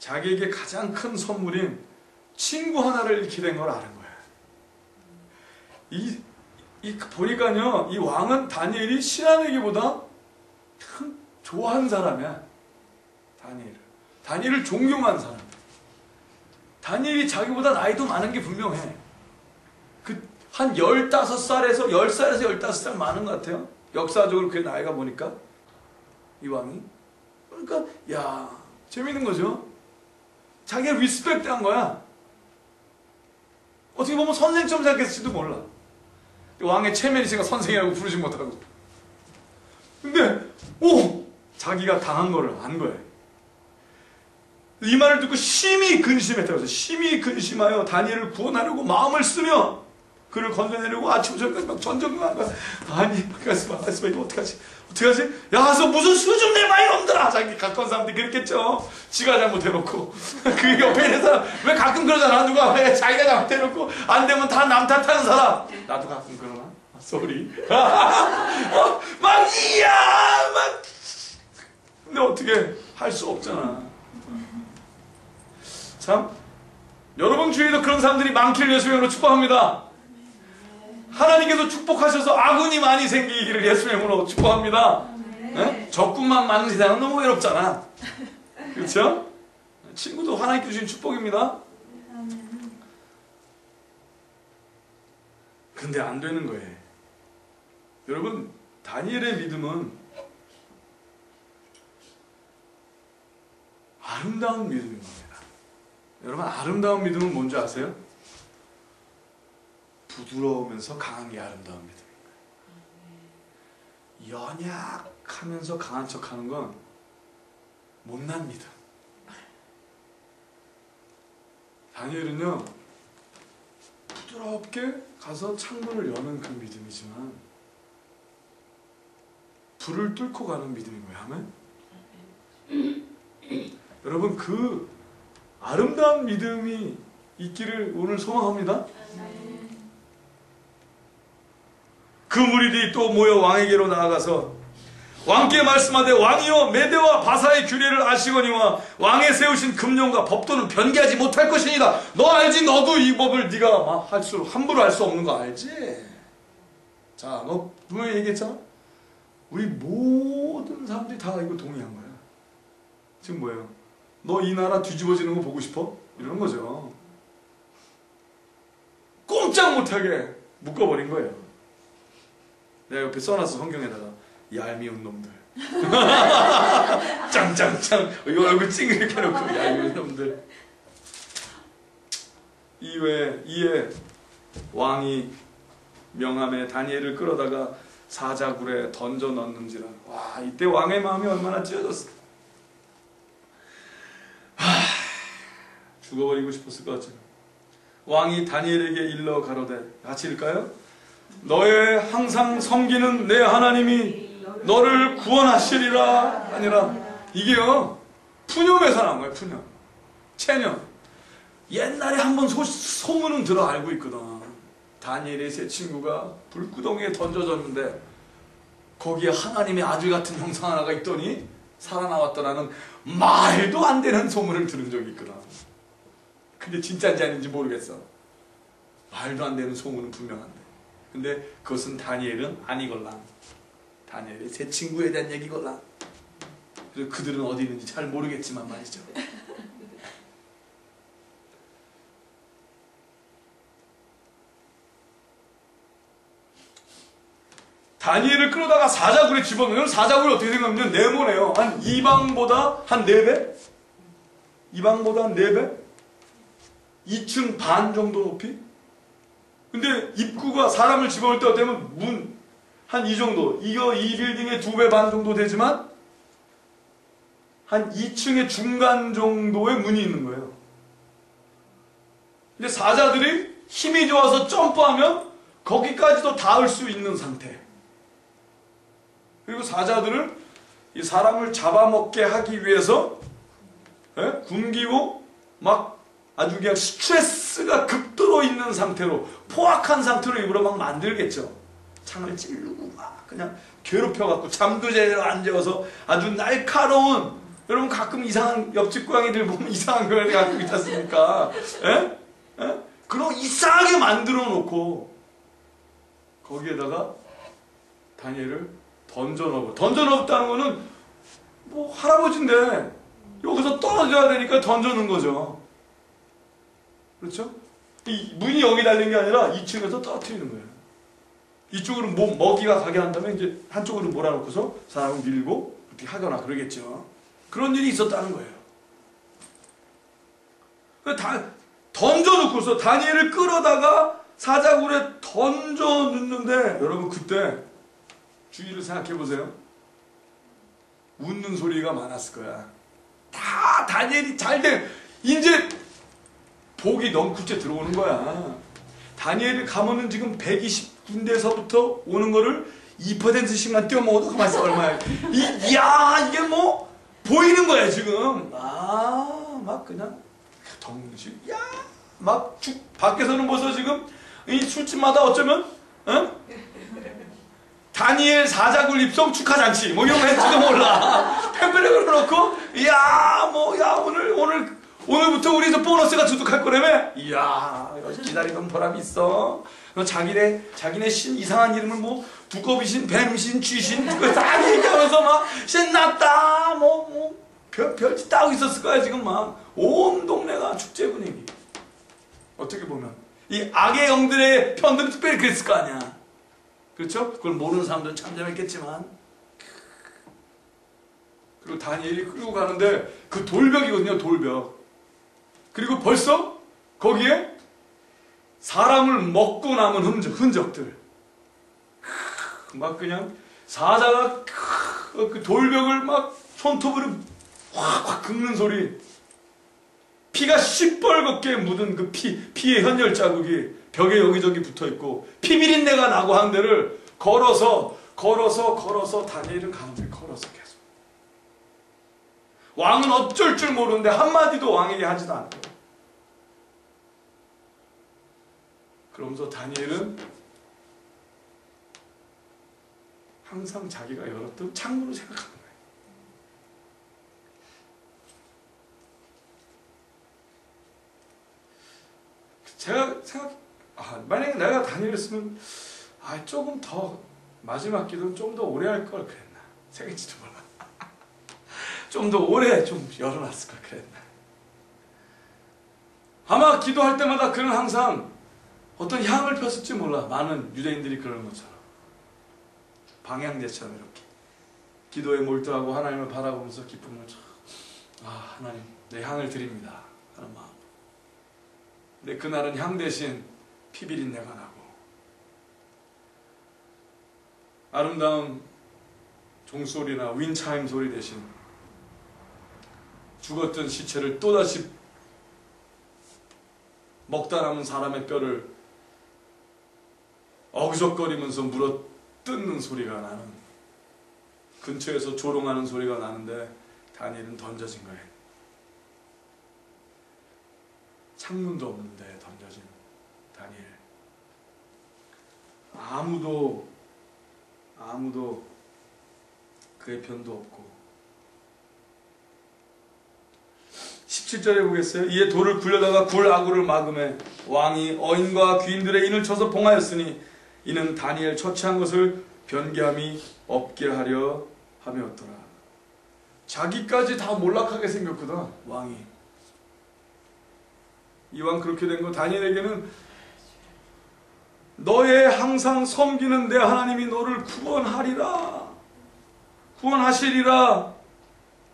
자기에게 가장 큰 선물인 친구 하나를 잃게 된 걸 아는 거야. 이, 이 보니까요, 이 왕은 다니엘이 신하에게보다 참 좋아하는 사람이야. 다니엘을. 다니엘을 존경한 사람. 다니엘이 자기보다 나이도 많은 게 분명해. 그, 한 15살에서, 10살에서 15살 많은 것 같아요. 역사적으로 그의 나이가 보니까. 이 왕이. 그러니까, 야 재밌는 거죠? 자기가 리스펙트 한 거야. 어떻게 보면 선생처럼 생각했을지도 몰라. 왕의 체면이니까 선생이라고 부르지 못하고. 근데, 오! 자기가 당한 거를 안 거예요. 이 말을 듣고 심히 근심했다고 해서 심히 근심하여 다니엘을 구원하려고 마음을 쓰며 그를 건져내려고 아침 저녁까지 막 전전긍한 거야. 아니, 가스마, 가스마 이거 어떡하지? 어떡하지? 야, 가서 무슨 수좀 내봐 이놈들아! 자기 가까운 사람들이 그랬겠죠. 지가 잘못해놓고 그 옆에 있는 사람 왜 가끔 그러잖아 누가 왜 자기가 잘못해놓고 안 되면 다 남 탓하는 사람. 나도 가끔 그러나? 아, 쏘리. 어, 막 이야 막. 근데 어떻게 할 수 없잖아. 참 여러분 주위에도 그런 사람들이 많기를 예수님으로 축복합니다. 하나님께서 축복하셔서 아군이 많이 생기기를 예수님으로 축복합니다. 네? 적군만 많은 세상은 너무 외롭잖아. 그렇죠? 친구도 하나님께 주신 축복입니다. 근데 안 되는 거예요. 여러분 다니엘의 믿음은 아름다운 믿음인 겁니다. 여러분 아름다운 믿음은 뭔지 아세요? 부드러우면서 강한 게 아름다운 거예요. 연약하면서 강한 척하는 건 못난 믿음. 다니엘은요 부드럽게 가서 창문을 여는 그 믿음이지만 불을 뚫고 가는 믿음인 거예요. 아멘. 여러분 그 아름다운 믿음이 있기를 오늘 소망합니다. 그 무리들이 또 모여 왕에게로 나아가서 왕께 말씀하되 왕이여 메대와 바사의 규례를 아시거니와 왕의 세우신 금령과 법도는 변개하지 못할 것이니라. 너 알지? 너도 이 법을 네가 할수 함부로 할 수 없는 거 알지? 자너 분명히 얘기했잖아. 우리 모든 사람들이 다 이거 동의한 거야. 지금 뭐예요? 너 이 나라 뒤집어지는 거 보고 싶어? 이러는 거죠. 꼼짝 못하게 묶어버린 거예요 내가 옆에 써놨어 성경에다가. 얄미운 놈들. 짱짱짱. 이거 얼굴 찡그렇게 해놓고 얄미운 놈들. 이외 이에 왕이 명함에 다니엘을 끌어다가 사자굴에 던져 넣는지라. 와 이때 왕의 마음이 얼마나 찢어졌어 하, 죽어버리고 싶었을 것 같죠 왕이 다니엘에게 일러 가로되 같이 읽까요? 너의 항상 섬기는 내 하나님이 너를 구원하시리라 아니라. 이게요 푸념에서 나온 거예요 푸념. 체념. 옛날에 한번 소문은 들어 알고 있거든. 다니엘의 세 친구가 불구덩이에 던져졌는데 거기에 하나님의 아들 같은 형상 하나가 있더니 살아나왔더라는 말도 안 되는 소문을 들은 적이 있거든. 근데 진짜인지 아닌지 모르겠어. 말도 안 되는 소문은 분명한데 근데 그것은 다니엘은 아니걸라. 다니엘의 새 친구에 대한 얘기걸라. 그래서 그들은 어디 있는지 잘 모르겠지만 말이죠. 다니엘을 끌어다가 사자굴에 집어넣으면 사자굴이 어떻게 생각하면 네모네요. 한 이방보다 한 4배? 이방보다 한 4배? 2층 반 정도 높이? 근데 입구가 사람을 집어올 때 되면 문 한 이 정도 이거 이 빌딩의 두 배 반 정도 되지만 한 2층의 중간 정도의 문이 있는 거예요. 근데 사자들이 힘이 좋아서 점프하면 거기까지도 닿을 수 있는 상태. 그리고 사자들을 이 사람을 잡아먹게 하기 위해서 예? 굶기고 막 아주 그냥 스트레스가 극도로 있는 상태로 포악한 상태로 일부러 막 만들겠죠. 창을 찌르고 막 그냥 괴롭혀갖고 잠도 제대로 안 재워서 아주 날카로운 여러분 가끔 이상한 옆집 고양이들 보면 이상한 고양이 갖고 있지 않습니까? 예? 예? 그럼 이상하게 만들어 놓고 거기에다가 다니엘을 던져 넣어. 던져 넣었다는 거는 뭐 할아버지인데 여기서 떨어져야 되니까 던져 넣은 거죠. 그렇죠? 이 문이 여기 달린 게 아니라 2층에서 떨어뜨리는 거예요. 이쪽으로 뭐 먹이가 가게 한다면 이제 한쪽으로 몰아놓고서 사람을 밀고 이렇게 하거나 그러겠죠. 그런 일이 있었다는 거예요. 다 던져놓고서 다니엘을 끌어다가 사자굴에 던져 넣는데 여러분 그때 주의를 생각해 보세요. 웃는 소리가 많았을 거야. 다 다니엘이 잘 돼. 이제 복이 넝쿨째 들어오는 거야. 다니엘을 가면은 지금 120군데에서부터 오는 거를 2%씩만 떼어먹어도 가만히 있어 얼마야. 이, 야 이게 뭐 보이는 거야 지금. 아 막 그냥 덩실 야막 밖에서는 벌써 지금 이 술집마다 어쩌면 어? 다니엘 사자굴 입성 축하 잔치 뭐 이런 거 했지도 몰라 팬플에 걸어놓고 이야 뭐 야 오늘 오늘 오늘부터 우리 저 보너스가 두둑할 거라며? 이야 기다리던 보람이 있어. 너 자기네 자기네 신 이상한 이름을 뭐 두꺼비신 뱀신 쥐신 그거 다 얘기하면서 막 신났다 뭐 뭐 별, 별짓 다 하고 있었을 거야 지금 막. 온 동네가 축제 분위기. 어떻게 보면. 이 악의 영들의 편들은 특별히 그랬을 거 아니야. 그렇죠? 그걸 모르는 사람들은 참담했겠지만. 그리고 다니엘이 끌고 가는데 그 돌벽이거든요 돌벽 그리고 벌써 거기에 사람을 먹고 남은 흔적, 흔적 들. 막 그냥 사자가 그 돌벽을 막 손톱으로 확확 긁는 소리. 피가 시뻘겋게 묻은 그 피, 피의 현열 자국이 벽에 여기저기 붙어 있고 피비린내가 나고 한 데를 걸어서 걸어서 걸어서 걸어서 계속 왕은 어쩔 줄 모르는데 한마디도 왕에게 하지도 않고 그러면서 다니엘은 항상 자기가 열었던 창문을 생각하는 거예요. 제가 생각, 아, 만약에 내가 다니엘했으면 아, 조금 더 마지막 기도는 좀 더 오래 할 걸 그랬나 생각지도 몰라. 좀 더 오래 좀 열어놨을 걸 그랬나. 아마 기도할 때마다 그는 항상 어떤 향을 폈을지 몰라. 많은 유대인들이 그러는 것처럼. 방향제처럼 이렇게. 기도에 몰두하고 하나님을 바라보면서 기쁨을 아 하나님 내 향을 드립니다 하는 마음. 근데 그날은 향 대신 피비린내가 나고 아름다운 종소리나 윈차임 소리 대신 죽었던 시체를 또다시 먹다 남은 사람의 뼈를 어그적거리면서 물어 뜯는 소리가 나는 근처에서 조롱하는 소리가 나는데 다니엘은 던져진 거예요. 창문도 없는데 던져진 다니엘. 아무도 아무도 그의 편도 없고 17절에 보겠어요. 이에 돌을 굴려다가 굴 아구를 막음에 왕이 어인과 귀인들의 인을 쳐서 봉하였으니 이는 다니엘 처치한 것을 변개함이 없게 하려 함이었더라. 자기까지 다 몰락하게 생겼거든 왕이. 이왕 그렇게 된 거 다니엘에게는 너의 항상 섬기는 내 하나님이 너를 구원하리라. 구원하시리라.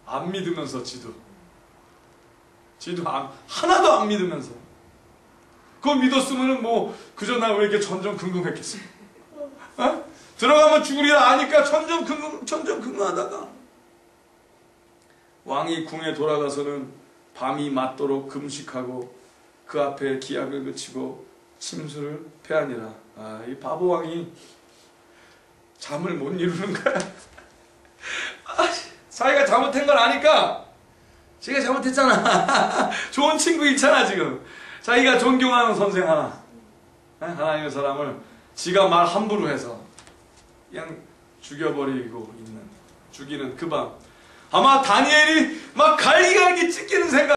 안 믿으면서 지도. 지도 안, 하나도 안 믿으면서. 그거 믿었으면 뭐 그저 나 왜 이렇게 전전긍긍했겠어? 어? 들어가면 죽으리라 아니까 천전긍긍 천전긍긍하다가 왕이 궁에 돌아가서는 밤이 맞도록 금식하고 그 앞에 기약을 그치고 침수를 패하니라. 아, 이 바보 왕이 잠을 못 이루는 거야. 아, 자기가 잘못한 걸 아니까 자기가 잘못했잖아. 좋은 친구 있잖아 지금. 자기가 존경하는 선생 하나. 하나님의 사람을 지가 말 함부로 해서 그냥 죽여버리고 있는 죽이는 그 밤 아마 다니엘이 막 갈기갈기 찢기는 생각